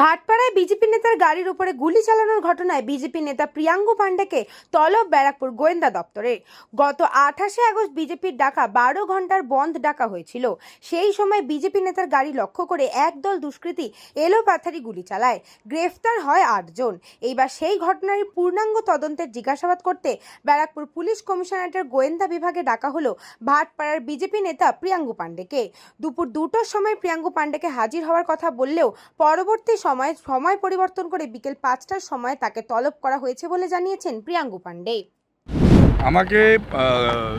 ভাটপাড়ায় BJP নেতার গাড়ির উপরে গুলি চালানোর ঘটনায় বিজেপি নেতা প্রিয়াঙ্গু পাণ্ডেকে তলব ব্যারাকপুর গোয়েন্দা দপ্তরে। গত আঠাশে আগস্ট বিজেপির ডাকা বারো ঘণ্টার বন্ধ ডাকা হয়েছিল। সেই সময় বিজেপি নেতার গাড়ি লক্ষ্য করে একদল দুষ্কৃতী এলো পাথারি গুলি চালায়। গ্রেফতার হয় আটজন এইবার সেই ঘটনার পূর্ণাঙ্গ তদন্তের জিজ্ঞাসাবাদ করতে ব্যারাকপুর পুলিশ কমিশনারেটের গোয়েন্দা বিভাগে ডাকা হলো ভাটপাড়ার বিজেপি নেতা প্রিয়াঙ্গু পাণ্ডেকে। দুপুর দুটোর সময় প্রিয়াঙ্গু পাণ্ডেকে হাজির হওয়ার কথা বললেও পরবর্তী সময়ে, সময় পরিবর্তন করে বিকেল পাঁচটার সময় তাকে তলব করা হয়েছে বলে জানিয়েছেন প্রিয়াঙ্গু পাণ্ডে। আমাকে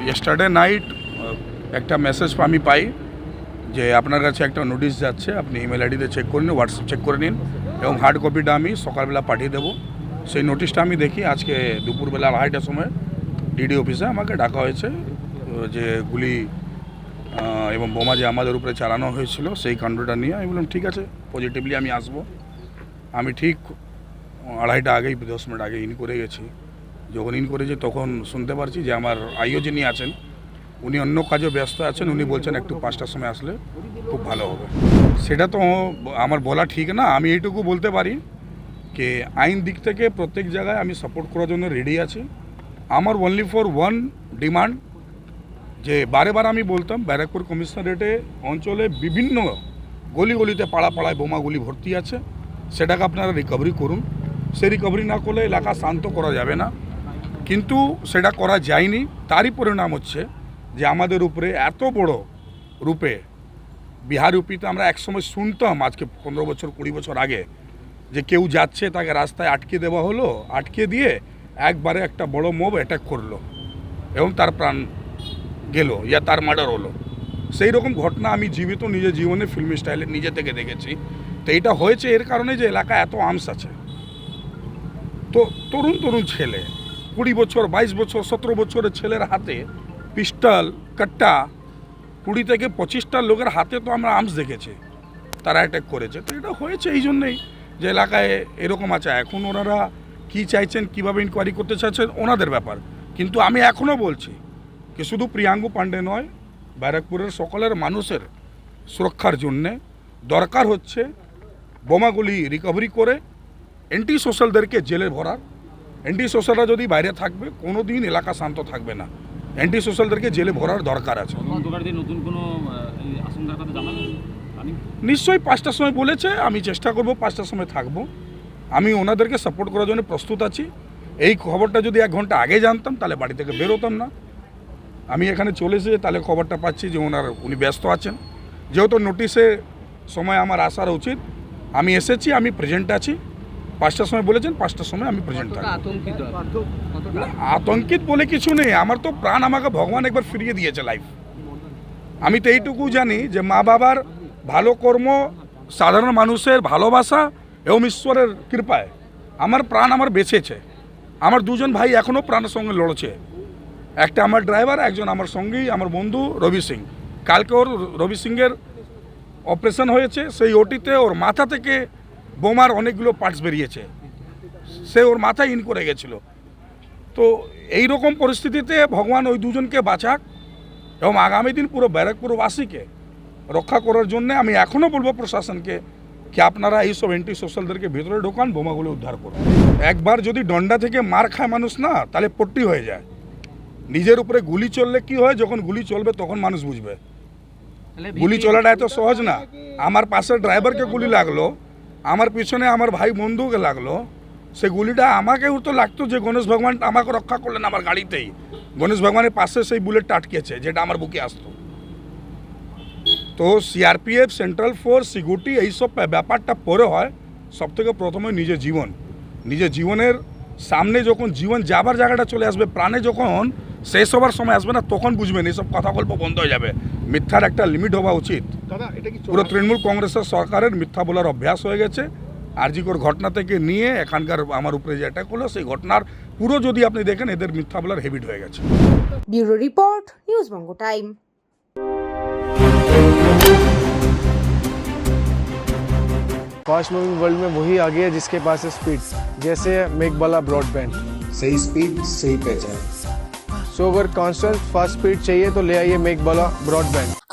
ইয়েস্টারডে নাইট একটা মেসেজ আমি পাই যে আপনার কাছে একটা নোটিশ যাচ্ছে, আপনি ইমেল আইডিতে চেক করে নিন হোয়াটসঅ্যাপ চেক করে নিন এবং হার্ড কপিটা আমি সকালবেলা পাঠিয়ে দেবো। সেই নোটিশটা আমি দেখি আজকে দুপুরবেলা আড়াইটার সময় ডিডি অফিসে আমাকে ডাকা হয়েছে যে গুলি এবং বোমা যে আমাদের উপরে চালানো হয়েছিল সেই কাণ্ডটা নিয়ে আমি বললাম, ঠিক আছে পজিটিভলি আমি আসব। আমি ঠিক আড়াইটা আগেই, দশ মিনিট আগে ইন করে গেছি। যখন ইন করেছি তখন শুনতে পারছি যে আমার আইও যিনি আছেন, উনি অন্য কাজে ব্যস্ত আছেন, উনি বলছেন একটু পাঁচটার সময় আসলে খুব ভালো হবে। সেটা তো আমার বলা ঠিক না, আমি এইটুকু বলতে পারি যে আইন দিক থেকে প্রত্যেক জায়গায় আমি সাপোর্ট করার জন্য রেডি আছি। আমার অনলি ফর ওয়ান ডিমান্ড যে বারে বার আমি বলতাম, ব্যারাকপুর কমিশনারেটে অঞ্চলে বিভিন্ন গলি গলিতে পাড়া পাড়ায় বোমাগুলি ভর্তি আছে। সেটাকে আপনারা রিকভারি করুন। সে রিকভারি না করলে এলাকা শান্ত করা যাবে না। কিন্তু সেটা করা যায়নি। তারই পরিণাম হচ্ছে যে আমাদের উপরে এত বড় রূপে বিহার ইউপিতে আমরা একসময় শুনতাম, আজকে পনেরো বছর, কুড়ি বছর আগে, যে কেউ যাচ্ছে, তাকে রাস্তায় আটকে দেওয়া হলো, আটকে দিয়ে একবারে একটা বড় মোব অ্যাটাক করল এবং তার প্রাণ গেল, ইয়া তার মার্ডার হলো। সেই রকম ঘটনা আমি জীবিত নিজের জীবনে ফিল্ম স্টাইলে নিজে থেকে দেখেছি। তো এটা হয়েছে এর কারণে যে এলাকা এত আর্মস আছে। তো তরুণ তরুণ ছেলে, কুড়ি বছর, বাইশ বছর, সতেরো বছরের ছেলের হাতে পিস্টল কাট্টা, কুড়ি থেকে পঁচিশটা লোকের হাতে তো আমরা আর্মস দেখেছি। তারা অ্যাটাক করেছে। তো এটা হয়েছে এই জন্যেই যে এলাকায় এরকম আছে। এখন ওনারা কি চাইছেন, কীভাবে ইনকোয়ারি করতে চাইছেন, ওনাদের ব্যাপার। কিন্তু আমি এখনও বলছি কি শুধু প্রিয়াঙ্গু পাণ্ডে নয় ব্যারাকপুরের সকলের মানুষের সুরক্ষার জন্যে দরকার হচ্ছে বোমাগুলি রিকভারি করে অ্যান্টি সোশ্যালদেরকে জেলে ভরার অ্যান্টি সোশ্যালরা যদি বাইরে থাকবে কোনো দিন এলাকা শান্ত থাকবে না অ্যান্টি সোশ্যালদেরকে জেলে ভরার দরকার আছে নিশ্চয়ই পাঁচটার সময় বলেছে আমি চেষ্টা করব পাঁচটার সময় থাকব। আমি ওনাদেরকে সাপোর্ট করার জন্য প্রস্তুত আছি। এই খবরটা যদি এক ঘণ্টা আগে জানতাম তাহলে বাড়ি থেকে বেরোতাম না। আমি এখানে চলে এসে তাহলে খবরটা পাচ্ছি যে ওনার উনি ব্যস্ত আছেন। যেহেতু নোটিশে সময় আমার আসার উচিত আমি এসেছি আমি প্রেজেন্ট আছি। পাঁচটার সময় বলেছেন পাঁচটার সময় আমি প্রেজেন্ট থাকব। আতঙ্কিত? আতঙ্কিত বলে কিছু নেই। আমার তো প্রাণ আমাকে ভগবান একবার ফিরিয়ে দিয়েছে লাইফ আমি তো এইটুকু জানি যে মা বাবার ভালো কর্ম সাধারণ মানুষের ভালোবাসা এবং ঈশ্বরের কৃপায় আমার প্রাণ আমার বেঁচেছে। আমার দুজন ভাই এখনও প্রাণের সঙ্গে লড়ছে। একটা আমার ড্রাইভার একজন আমার সঙ্গী, আমার বন্ধু রবি সিং। কালকে ওর রবি সিংয়ের অপারেশন হয়েছে, সেই ওটিতে ওর মাথা থেকে বোমার অনেকগুলো পার্টস বেরিয়েছে। সে ওর মাথায় ইন করে গেছিল। তো এই রকম পরিস্থিতিতে ভগবান ওই দুজনকে বাঁচাক এবং আগামী দিন পুরো ব্যারাকপুরবাসীকে রক্ষা করার জন্য আমি এখনও বলব প্রশাসনকে কি আপনারা এইসব অ্যান্টি সোশ্যালদেরকে ভেতরে ঢোকান, বোমাগুলো উদ্ধার করুন। একবার যদি ডন্ডা থেকে মার খায় মানুষ না, তাহলে পট্টি হয়ে যায়। নিজের উপরে গুলি চললে কি হয়? যখন গুলি চলবে তখন মানুষ বুঝবে। গুলি চলাটা এত সহজ না। আমার পাশের ড্রাইভারকে গুলি লাগল আমার পিছনে আমার ভাই বন্ধুকে লাগল সে গুলিটা আমাকেও তো লাগতো যে গণেশ ভগবান আমাকে রক্ষা করলেন আমার গাড়িতেই। গণেশ ভগবানের পাশে সেই বুলেটটা আটকেছে যেটা আমার বুকে আসতো। তো সিআরপিএফ সেন্ট্রাল ফোর্স সিকিউরিটি এইসব ব্যাপারটা পরে হয় সব থেকে প্রথমে নিজের জীবন। নিজের জীবনের সামনে যখন জীবন যাবার জায়গাটা চলে আসবে প্রাণে যখন শেষ হবার সময় আসবে না তখন বুঝবেন এইসব কথা গল্প বন্ধ হয়ে যাবে মিথ্যার একটা লিমিট হওয়া উচিত দাদা এটা কি পুরো তৃণমূল কংগ্রেসের সরকারের মিথ্যা বলার অভ্যাস হয়ে গেছে আরজিকর ঘটনা থেকে নিয়ে এখানকার আমার উপরে যে অ্যাটাক হলো সেই ঘটনার পুরো যদি আপনি দেখেন এদের মিথ্যা বলার হেবিট হয়ে গেছে bureau report news Banga time fast moving world में वही आ गया जिसके पास है स्पीड जैसे मेघबाला ब्रॉडबैंड सही स्पीड सही पहचान सो अगर कांस्टेंट फास्ट स्पीड चाहिए तो ले आइए मेक बोला ब्रॉडबैंड